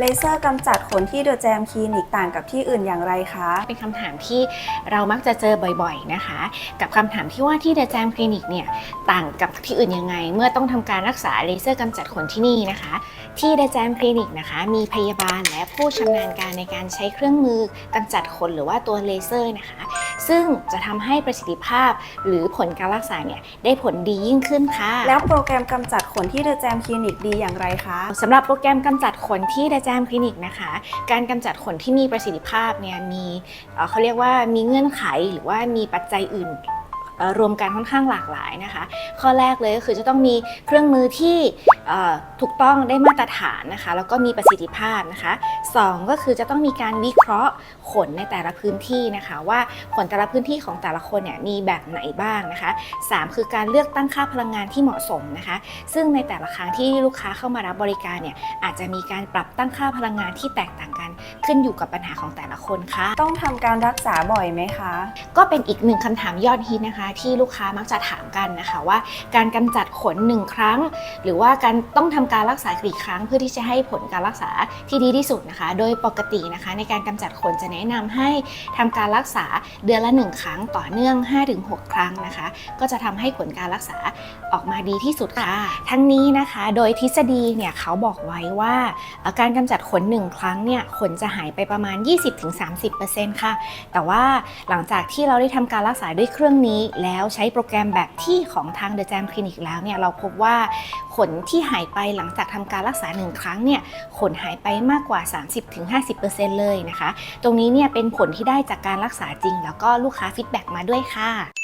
เลเซอร์กำจัดขนที่เดอะแจมคลินิกต่างกับที่อื่นอย่างไรคะ เป็นคำถามที่เรามักจะเจอบ่อยๆนะคะ กับคำถามที่ว่าที่เดอะแจมคลินิกเนี่ยต่างกับที่อื่นยังไง เมื่อต้องทำการรักษาเลเซอร์กำจัดขนที่นี่นะคะ ที่เดอะแจมคลินิกนะคะมีพยาบาลและผู้ชำนาญการในการใช้เครื่องมือกำจัดขนหรือว่าตัวเลเซอร์นะคะ ซึ่งจะทำให้ประสิทธิภาพหรือผลการรักษาเนี่ยได้ผลดียิ่งขึ้นค่ะ แล้วโปรแกรมกำจัดขนที่เดอะแจมคลินิกดีอย่างไรคะสำหรับโปรแกรมกำจัดขนที่ The Jam Clinic นะคะ การกำจัดขนที่มีประสิทธิภาพเนี่ยมีเอ่อเขาเรียกว่ามีเงื่อนไขหรือว่ามีปัจจัยอื่นเอ่อ รวมกันค่อนข้างหลากหลายนะคะ ข้อแรกเลยก็คือจะต้องมีเครื่องมือที่เอ่อถูกต้องได้มาตรฐานนะคะ แล้วก็มีประสิทธิภาพนะคะสองก็คือจะต้องมีการวิเคราะห์ขนในแต่ละพื้นที่นะคะ ว่าขนแต่ละพื้นที่ของแต่ละคนเนี่ยมีแบบไหนบ้างนะคะสามคือการเลือกตั้งค่าพลังงานที่เหมาะสมนะคะ ซึ่งในแต่ละครั้งที่ลูกค้าเข้ามารับบริการเนี่ยอาจจะมีการปรับตั้งค่าพลังงานที่แตกต่างกัน ขึ้นอยู่กับปัญหาของแต่ละคนค่ะต้องทำการรักษาบ่อยไหมคะ ก็เป็นอีกหนึ่งคำถามยอดฮิตนะคะที่ลูกค้ามักจะถามกันนะคะว่า การกำจัดขนหนึ่งครั้ง หรือว่าการต้องทำการรักษากี่ครั้ง เพื่อที่จะให้ผลการรักษาที่ดีที่สุดนะคะ โดยปกตินะคะในการกำจัดขนจะแนะนำให้ทำการรักษาเดือนละ 1 ครั้งต่อเนื่อง 5-6 ครั้งนะคะ ก็จะทำให้ผลการรักษาออกมาดีที่สุดค่ะ ทั้งนี้นะคะโดยทฤษฎีเนี่ยเขาบอกไว้ว่าเอ่อการกำจัดขนหนึ่งครั้งเนี่ยขนจะหายไปประมาณ 20-30%ค่ะ แต่ว่าหลังจากที่เราได้ทำการรักษาด้วยเครื่องนี้แล้วใช้โปรแกรมแบบที่ของทาง The Jam Clinic แล้วเนี่ยเราพบว่าขนที่หายไปหลังจากทำการรักษา 1 ครั้งเนี่ยขนหายไปมากกว่า 30-50%เลยนะคะ ตรงนี้เนี่ยเป็นผลที่ได้จากการรักษาจริง แล้วก็ลูกค้าฟีดแบ็กมาด้วยค่ะ